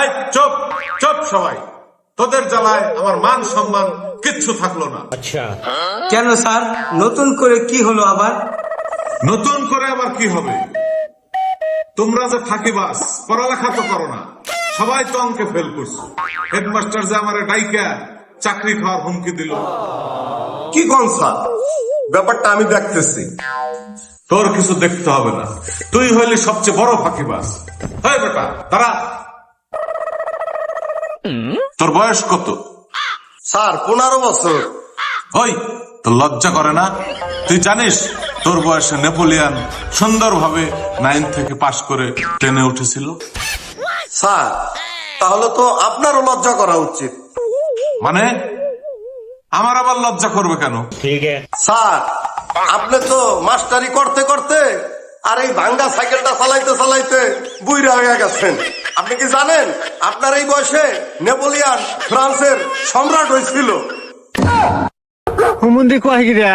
এই, চুপ চুপ সবাই। তোদের জ্বালায় আমার মান সম্মান কিচ্ছু থাকল না। কেন স্যার? নতুন করে কি হলো আবার? নতুন করে আবার কি হবে? তোমরা যে ফাঁকিবাস পড়ালেখা তো করো না। সবাই তো অঙ্কে ফেল করছ। হেডমাস্টার যে আমার ডাইকা চাকরি খাওয়ার হুমকি দিল। কি কোন স্যার? ব্যাপারটা আমি দেখতেছি। তোর কিছু দেখতে হবে না। তুই হইলি সবচেয়ে বড় ফাঁকিবাস হয় বেটা তারা তোর বয়স কত? স্যার পনেরো বছর। ওই তোর লজ্জা করে না? তুই জানিস তোর বয়সে নেপোলিয়ান সুন্দরভাবে নাইন থেকে পাশ করে ট্রেনে উঠেছিল? স্যার তাহলে তো আপনারও লজ্জা করা উচিত। মানে? আমার আবার লজ্জা করবে কেন? স্যার আপনি তো মাস্টারি করতে করতে আর এই ভাঙ্গা সাইকেলটা চালাইতে চালাইতে বুইরা হয়ে গেছেন। আপনি কি জানেন আপনার এই বয়সে নেপোলিয়ান ফ্রান্সের সম্রাট হয়েছিল। হুমুন্দি কয় গিরা?